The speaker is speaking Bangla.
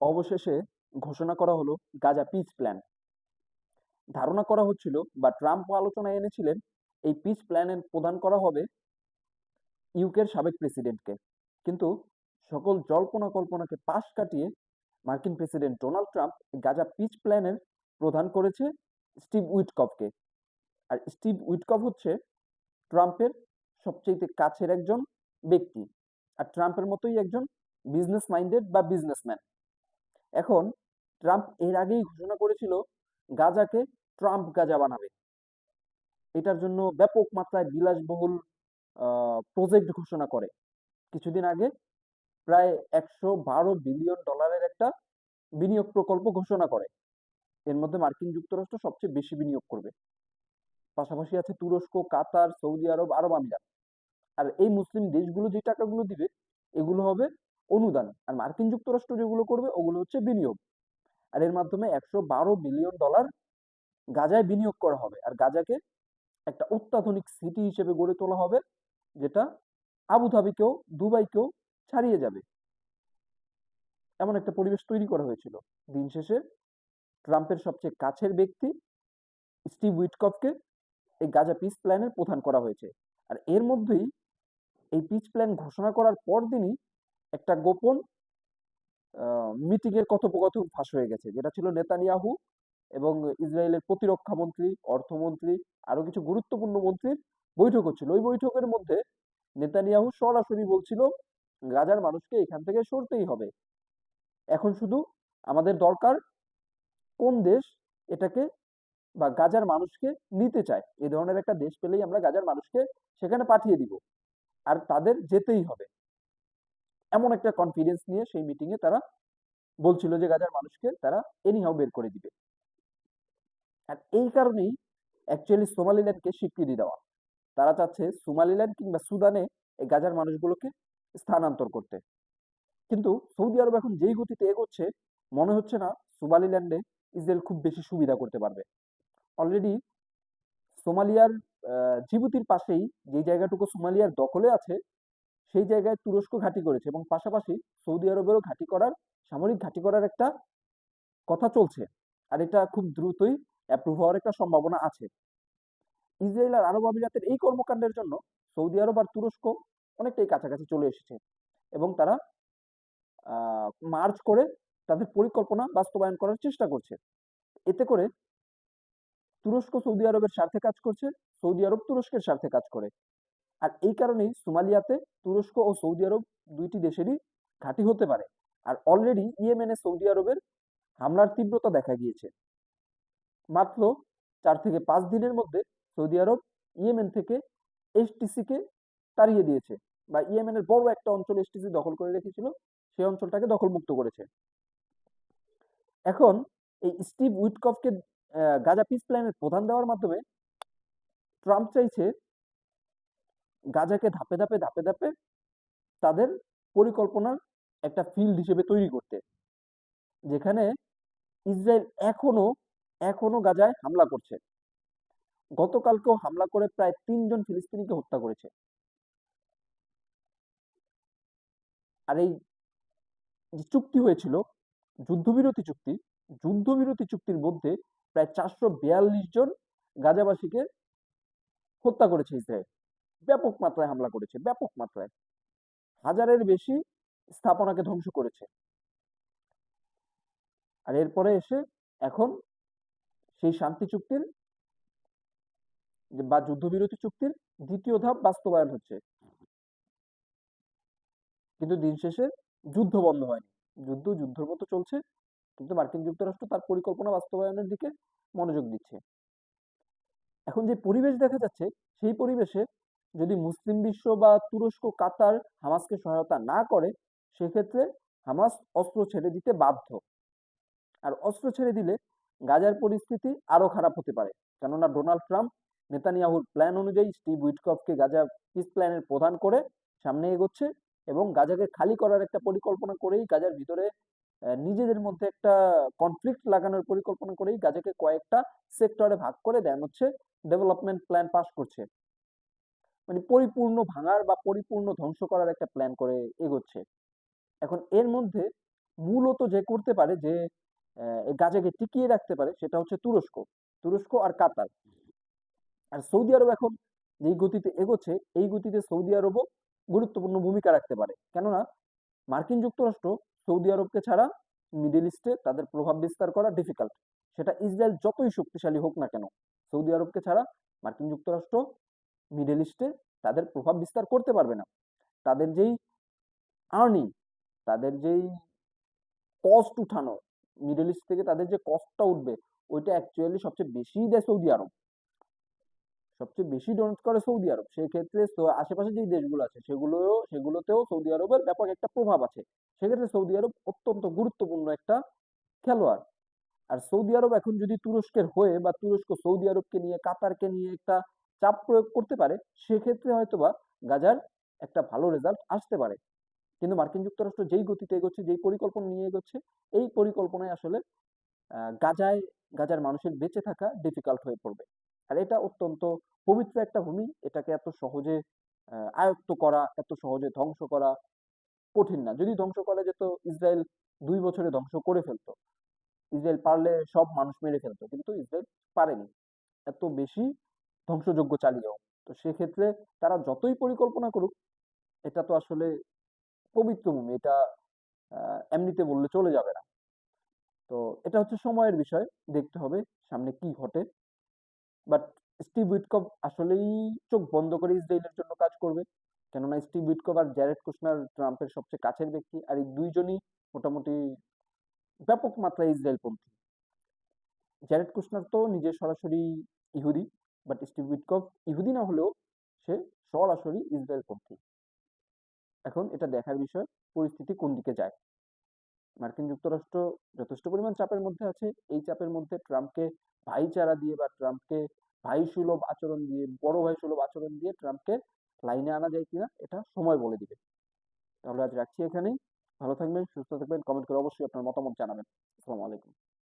অবশেষে ঘোষণা করা হলো গাজা পিস প্ল্যান ধারণা করা হচ্ছিল বা ট্রাম্প আলোচনায় এনেছিলেন, এই পিস প্ল্যানের প্রদান করা হবে ইউকের সাবেক প্রেসিডেন্টকে কিন্তু সকল জল্পনা কল্পনাকে পাশ কাটিয়ে মার্কিন president Donald Trump Gaza peace প্ল্যানের প্রদান করেছে স্টিভ উইটকফকে আর স্টিভ উইটকফ হচ্ছে ট্রাম্পের সবচেয়ে কাছের একজন ব্যক্তি। আর ট্রাম্পের মতোই একজন বিজনেস মাইন্ডেড বা বিজনেসম্যান এখন ট্রাম্প এর আগেই ঘোষণা করেছিল গাজাকে ট্রাম্প গাজা বানাবে। এটার জন্য ব্যাপক মাত্রায় বিলাসবহুল প্রজেক্ট ঘোষণা করে। কিছুদিন আগে প্রায় একশো বারো বিলিয়ন ডলারের একটা বিনিয়োগ প্রকল্প ঘোষণা করে। এর মধ্যে মার্কিন যুক্তরাষ্ট্র সবচেয়ে বেশি বিনিয়োগ করবে। পাশাপাশি আছে তুরস্ক, কাতার, সৌদি আরব আরব আমিরাত। আর এই মুসলিম দেশগুলো যে টাকাগুলো দিবে, এগুলো হবে অনুদান। আর মার্কিন যুক্তরাষ্ট্র যেগুলো করবে, ওগুলো হচ্ছে বিনিয়োগ। আর এর মাধ্যমে একশো বারো বিলিয়ন ডলার গাজায় বিনিয়োগ করা হবে। আর গাজাকে একটা অত্যাধুনিক সিটি হিসেবে গড়ে তোলা হবে, যেটা আবুধাবিকেও, দুবাইকেও ছাড়িয়ে যাবে। এমন একটা পরিবেশ তৈরি করা হয়েছিল। দিন শেষে ট্রাম্পের সবচেয়ে কাছের ব্যক্তি স্টিভ উইটকফকে এই গাজা পিস প্ল্যানের প্রধান করা হয়েছে। আর এর মধ্যেই এই পিচ প্ল্যান ঘোষণা করার পর দিনই একটা গোপন মিটিং এর কথোপকথন ফাঁস হয়ে গেছে, যেটা ছিল নেতানিয়াহু এবং ইসরায়েলের প্রতিরক্ষা মন্ত্রী, অর্থমন্ত্রী আরও কিছু গুরুত্বপূর্ণ মন্ত্রীর বৈঠক হচ্ছিল ওই বৈঠকের মধ্যে নেতানিয়াহু সরাসরি বলছিল, গাজার মানুষকে এখান থেকে সরতেই হবে। এখন শুধু আমাদের দরকার কোন দেশ এটাকে বা গাজার মানুষকে নিতে চায়। এ ধরনের একটা দেশ পেলেই আমরা গাজার মানুষকে সেখানে পাঠিয়ে দিব। আর তাদের যেতেই হবে। এমন একটা কনফিডেন্স নিয়ে সেই মিটিং এ তারা বলছিল যে, গাজার মানুষকে তারা এনিহাও বের করে দিবে। আর এই কারণেই অ্যাকচুয়ালি সোমালিল্যান্ডকে স্বীকৃতি দেওয়া। তারা চাচ্ছে সোমালিল্যান্ড কিংবা সুদানে এই গাজার মানুষগুলোকে স্থানান্তর করতে। কিন্তু সৌদি আরব এখন যেই গতিতে এগোচ্ছে, মনে হচ্ছে না সোমালিল্যান্ডে ইসরায়েল খুব বেশি সুবিধা করতে পারবে। অলরেডি সোমালিয়ার জিবুতির পাশেই যে জায়গাটুকু সোমালিয়ার দখলে আছে সেই জায়গায় তুরস্ক ঘাঁটি করেছে এবং পাশাপাশি সৌদি আরবেরও ঘাঁটি করার, সামরিক ঘাঁটি করার একটা কথা চলছে। আর এটা খুব দ্রুতই অ্যাপ্রুভ হওয়ার একটা সম্ভাবনা আছে। ইসরায়েল আর আরব আমিরাতের এই কর্মকাণ্ডের জন্য সৌদি আরব আর তুরস্ক অনেকটাই কাছাকাছি চলে এসেছে এবং তারা মার্চ করে তাদের পরিকল্পনা বাস্তবায়ন করার চেষ্টা করছে। এতে করে তুরস্ক সৌদি আরবের স্বার্থে কাজ করছে, সৌদি আরব তুরস্কের স্বার্থে কাজ করে। আর এই কারণেই সোমালিয়াতে তুরস্ক ও সৌদি আরব দুইটি দেশেরই ঘাঁটি হতে পারে। আর অলরেডি ইয়েমেনে সৌদি আরবের হামলার তীব্রতা দেখা গিয়েছে। মাত্র চার থেকে পাঁচ দিনের মধ্যে সৌদি আরব ইয়েমেন থেকে এসটিসি কে তাড়িয়ে দিয়েছে বা ইয়েমেনের বড় একটা অঞ্চল এসটিসি দখল করে রেখেছিল সেই অঞ্চলটাকে দখলমুক্ত করেছে। এখন এই স্টিভ উইটকফকে গাজা পিস প্ল্যানের প্রধান দেওয়ার মাধ্যমে ট্রাম্প চাইছে গাজাকে ধাপে ধাপে ধাপে ধাপে তাদের পরিকল্পনার একটা ফিল্ড হিসেবে তৈরি করতে। যেখানে ইসরায়েল এখনও এখনও গাজায় হামলা করছে। গতকালকেও হামলা করে প্রায় তিনজন ফিলিস্তিনিকে হত্যা করেছে। আর এই যে চুক্তি হয়েছিল, যুদ্ধবিরতি চুক্তি, যুদ্ধবিরতি চুক্তির মধ্যে প্রায় চারশো বিয়াল্লিশ জন গাজাবাসীকে হত্যা করেছে ইসরায়েল। ব্যাপক মাত্রায় হামলা করেছে, ব্যাপক মাত্রায়। হাজারের বেশি স্থাপনাকে ধ্বংস করেছে। আর এরপরে এসে এখন সেই শান্তি চুক্তির বা যুদ্ধবিরতি চুক্তির দ্বিতীয় ধাপ বাস্তবায়ন হচ্ছে। কিন্তু দিন শেষে যুদ্ধ বন্ধ হয়নি। যুদ্ধ যুদ্ধের মতো চলছে, কিন্তু মার্কিন যুক্তরাষ্ট্র তার পরিকল্পনা বাস্তবায়নের দিকে মনোযোগ দিচ্ছে। এখন যে পরিবেশ দেখা যাচ্ছে, সেই পরিবেশে যদি মুসলিম বিশ্ব বা তুরস্ক, কাতার হামাসকে সহায়তা না করে, সেক্ষেত্রে হামাস অস্ত্র ছেড়ে দিতে বাধ্য। আর অস্ত্র ছেড়ে দিলে গাজার পরিস্থিতি আরও খারাপ হতে পারে। কেননা ডোনাল্ড ট্রাম্প নেতানিয়াহুর প্ল্যান অনুযায়ী স্টিভ উইটকফকে গাজা পিস প্ল্যানের প্রধান করে সামনে এগোচ্ছে এবং গাজাকে খালি করার একটা পরিকল্পনা করেই, গাজার ভিতরে নিজেদের মধ্যে একটা কনফ্লিক্ট লাগানোর পরিকল্পনা করেই গাজাকে কয়েকটা সেক্টরে ভাগ করে দেন হচ্ছে ডেভেলপমেন্ট প্ল্যান পাস করছে। মানে পরিপূর্ণ ভাঙার বা পরিপূর্ণ ধ্বংস করার একটা প্ল্যান করে এগোচ্ছে। এখন এর মধ্যে মূলত যে করতে পারে যে গাজাকে টিকিয়ে রাখতে পারে সেটা হচ্ছে তুরস্ক। তুরস্ক আর কাতার। আর সৌদি আরব এখন যেই গতিতে এগোচ্ছে, এই গতিতে সৌদি আরবও গুরুত্বপূর্ণ ভূমিকা রাখতে পারে। কেননা মার্কিন যুক্তরাষ্ট্র সৌদি আরবকে ছাড়া মিডল ইস্টে তাদের প্রভাব বিস্তার করা ডিফিকাল্ট সেটা ইসরায়েল যতই শক্তিশালী হোক না কেন, সৌদি আরবকে ছাড়া মার্কিন যুক্তরাষ্ট্র মিডল ইস্টে তাদের প্রভাব বিস্তার করতে পারবে না। তাদের যেই আর্নিং তাদের যেই কস্ট উঠানো মিডল ইস্ট থেকে তাদের যে কস্টটা উঠবে, ওইটা অ্যাকচুয়ালি সবচেয়ে বেশি দেয় সৌদি আরব। সবচেয়ে বেশি ডোনেট করে সৌদি আরব। সেই ক্ষেত্রে আশেপাশে যে দেশগুলো আছে সেগুলো সেগুলোতেও সৌদি আরবের ব্যাপক একটা প্রভাব আছে। সেক্ষেত্রে সৌদি আরব অত্যন্ত গুরুত্বপূর্ণ একটা খেলোয়াড়। আর সৌদি আরব এখন যদি তুরস্কের হয়ে বা তুরস্ক সৌদি আরবকে নিয়ে, কাতারকে নিয়ে একটা চাপ প্রয়োগ করতে পারে, সেক্ষেত্রে হয়তোবা গাজার একটা ভালো রেজাল্ট আসতে পারে। কিন্তু মার্কিন যুক্তরাষ্ট্র যেই গতিতে এগোচ্ছে, যেই পরিকল্পনা নিয়ে এগোচ্ছে, এই পরিকল্পনায় আসলে গাজায়, গাজার মানুষের বেঁচে থাকা ডিফিকাল্ট হয়ে পড়বে। আর এটা অত্যন্ত পবিত্র একটা ভূমি, এটাকে এত সহজে আয়ত্ত করা, এত সহজে ধ্বংস করা কঠিন না। যদি ধ্বংস করা যেত, ইসরায়েল দুই বছরে ধ্বংস করে ফেলতো। ইসরায়েল পারলে সব মানুষ মেরে ফেলতো, কিন্তু ইসরায়েল পারেনি। এত বেশি ধ্বংসযোগ্য চালিয়েও। তো সেক্ষেত্রে তারা যতই পরিকল্পনা করুক, এটা তো আসলে পবিত্র ভূমি, এটা এমনিতে বললে চলে যাবে না। তো এটা হচ্ছে সময়ের বিষয়, দেখতে হবে সামনে কি ঘটে। বাট স্টিভ উইটকভ আসলেই চোখ বন্ধ করে ইসরায়েলের জন্য কাজ করবে। কেননা স্টিভ উইটকভ আর জ্যারেড কুশনার ট্রাম্পের সবচেয়ে কাছের ব্যক্তি আর এই দুইজনই মোটামুটি ব্যাপক মাত্রায় ইসরায়েলপন্থী। জ্যারেড কুশনার তো নিজে সরাসরি ইহুদি। বাট স্টিভ উইটকভ ইহুদি না হলেও সে সরাসরি ইসরায়েলপন্থী। এখন এটা দেখার বিষয়, পরিস্থিতি কোন দিকে যায়। মার্কিন যুক্তরাষ্ট্র যথেষ্ট পরিমাণ চাপের মধ্যে আছে। এই চাপের মধ্যে ট্রাম্পকে ভাইচারা দিয়ে বা ট্রাম্পকে ভাই সুলভ আচরণ দিয়ে, বড় ভাই সুলভ আচরণ দিয়ে ট্রাম্পকে লাইনে আনা যায় কিনা, এটা সময় বলে দিবে। তাহলে আজ রাখছি এখানেই। ভালো থাকবেন, সুস্থ থাকবেন, কমেন্ট করে অবশ্যই আপনার মতামত জানাবেন। আসসালামু আলাইকুম।